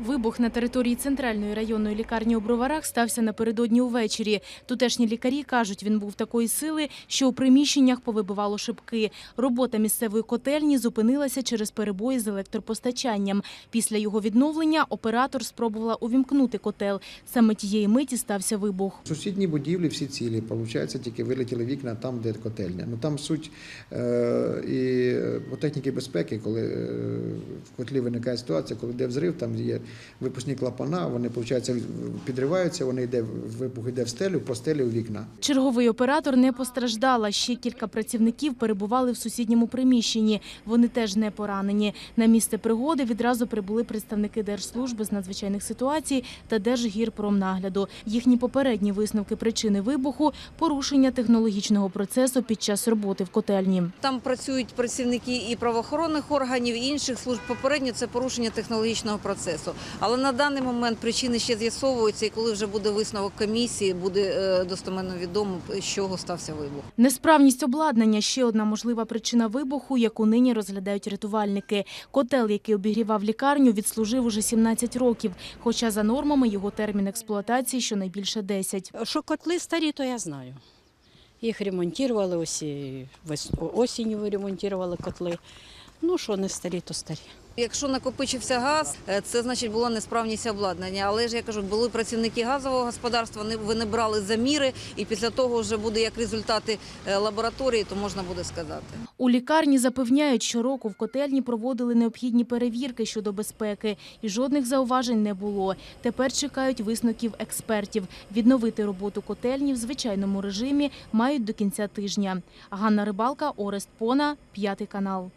Вибух на території центральної районної лікарні у Броварах стався напередодні увечері. Тутешні лікарі кажуть, він був такої сили, що у приміщеннях повибивало шибки. Робота місцевої котельні зупинилася через перебої з електропостачанням. Після його відновлення оператор спробувала увімкнути котел. Саме тієї миті стався вибух. Сусідні будівлі всі цілі, виходить, тільки вилетіли вікна там, де котельня. Ну там суть е, і по техніки безпеки, коли е, в котлі виникає ситуація, коли йде взрив, там є випускні клапана, вони, виходить, підриваються, вони йде, вибух йде в стелю, по стелі у вікна. Черговий оператор не постраждала. Ще кілька працівників перебували в сусідньому приміщенні. Вони теж не поранені. На місце пригоди відразу прибули представники Держслужби з надзвичайних ситуацій та Держгірпромнагляду. Їхні попередні висновки причини вибуху – порушення технологічного процесу під час роботи в котельні. Там працюють працівники і правоохоронних органів, і інших служб. Попередньо це порушення технологічного процесу. Але на даний момент причини ще з'ясовуються, і коли вже буде висновок комісії, буде е, достеменно відомо, з чого стався вибух. Несправність обладнання – ще одна можлива причина вибуху, яку нині розглядають рятувальники. Котел, який обігрівав лікарню, відслужив уже 17 років, хоча за нормами його термін експлуатації щонайбільше 10. Що котли старі, то я знаю. Їх ремонтували осінню ремонтували котли. Ну, що не старі, то старі. Якщо накопичився газ, е, це значить була несправність обладнання. Але ж я кажу, були працівники газового господарства, вони вони брали заміри, і після того вже буде як результати е, лабораторії, то можна буде сказати. У лікарні запевняють, щороку в котельні проводили необхідні перевірки щодо безпеки, і жодних зауважень не було. Тепер чекають висновків експертів. Відновити роботу котельні в звичайному режимі мають до кінця тижня. Ганна Рибалка, Орест Пона, п'ятий канал.